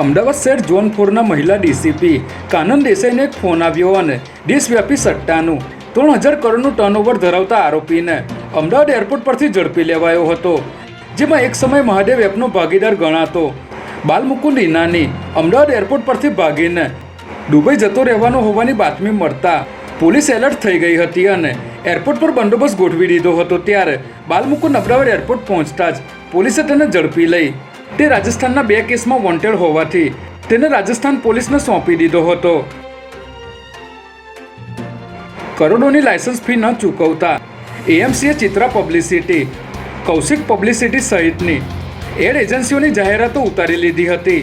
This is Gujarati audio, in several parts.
અમદાવાદ શહેર ઝોન મહિલા ડીસીપી કાનન દેસાઈને એક ફોન આવ્યો અને દેશવ્યાપી સટ્ટાનું ત્રણ હજાર કરોડનું ટર્નઓવર ધરાવતા આરોપીને અમદાવાદ એરપોર્ટ પરથી ઝડપી લેવાયો હતો, જેમાં એક સમય મહાદેવ એપનો ભાગીદાર ગણાતો. બાલમુકુંદ ઇનાની અમદાવાદ એરપોર્ટ પરથી ભાગીને દુબઈ જતો રહેવાનો હોવાની બાતમી મળતા પોલીસ એલર્ટ થઈ ગઈ હતી અને એરપોર્ટ પર બંદોબસ્ત ગોઠવી દીધો હતો. ત્યારે બાલમુકુંદ અમદાવાદ એરપોર્ટ પહોંચતા જ પોલીસે તેને ઝડપી લઈ તે રાજસ્થાનના બે કેસમાં વોન્ટેડ હોવાથી તેને રાજસ્થાન પોલીસને સોંપી દીધો હતો. કરોડોની લાયસન્સ ફી ન ચૂકવતા એએમસીએ ચિત્રા પબ્લિસિટી, કૌશિક પબ્લિસિટી સહિતની એડ એજન્સીઓની જાહેરાતો ઉતારી લીધી હતી,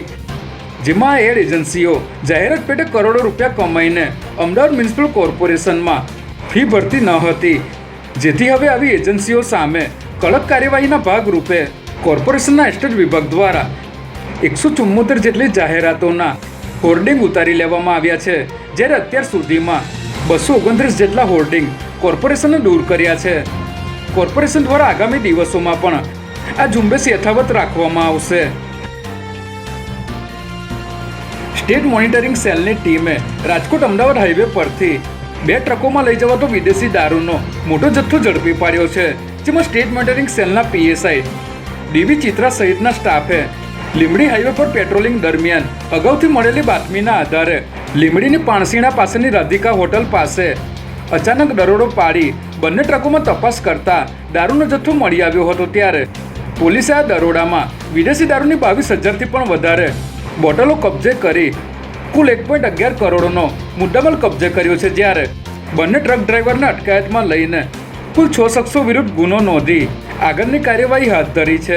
જેમાં એડ એજન્સીઓ જાહેરાત પેટે કરોડો રૂપિયા કમાઈને અમદાવાદ મ્યુનિસિપલ કોર્પોરેશનમાં ફી ભરતી ન હતી, જેથી હવે આવી એજન્સીઓ સામે કડક કાર્યવાહીના ભાગરૂપે કોર્પોરેશનના એસ્ટેટ વિભાગ દ્વારા એકસો ચુમ્મોતેર જેટલી જાહેરાતોના હોર્ડિંગ ઉતારી લેવામાં આવ્યા છે, જ્યારે અત્યાર સુધીમાં બસો ઓગણત્રીસ જેટલા હોર્ડિંગ કોર્પોરેશને દૂર કર્યા છે. કોર્પોરેશન દ્વારા આગામી દિવસોમાં પણ આ ઝુંબેશ યથાવત રાખવામાં આવશે. સ્ટેટ મોનિટરિંગ સેલની ટીમે રાજકોટ અમદાવાદ હાઈવે પરથી બે ટ્રકોમાં લઈ જવાતો વિદેશી દારૂનો મોટો જથ્થો ઝડપી પાડ્યો છે, જેમાં સ્ટેટ મોનિટરિંગ સેલના પીએસઆઈ ડીવી ચિત્રા સહિતના સ્ટાફે લીમડી હાઈવે પર પેટ્રોલિંગ દરમિયાન અગાઉથી મળેલી બાતમીના આધારે લીમડીની પાણસીણા પાસેની રાધિકા હોટલ પાસે અચાનક દરોડો પાડી બંને ટ્રકોમાં તપાસ કરતા દારૂનો જથ્થો મળી આવ્યો હતો ત્યારે પોલીસે આ દરોડામાં વિદેશી દારૂની બાવીસ હજારથી પણ વધારે બોટલો કબજે કરી કુલ એક પોઈન્ટ અગિયાર કરોડનો મુદ્દામાલ કબજે કર્યો છે જ્યારે બંને ટ્રક ડ્રાઈવરને અટકાયતમાં લઈને કુલ છ શખ્સો વિરુદ્ધ ગુનો નોંધી આગળની કાર્યવાહી હાથ ધરી છે.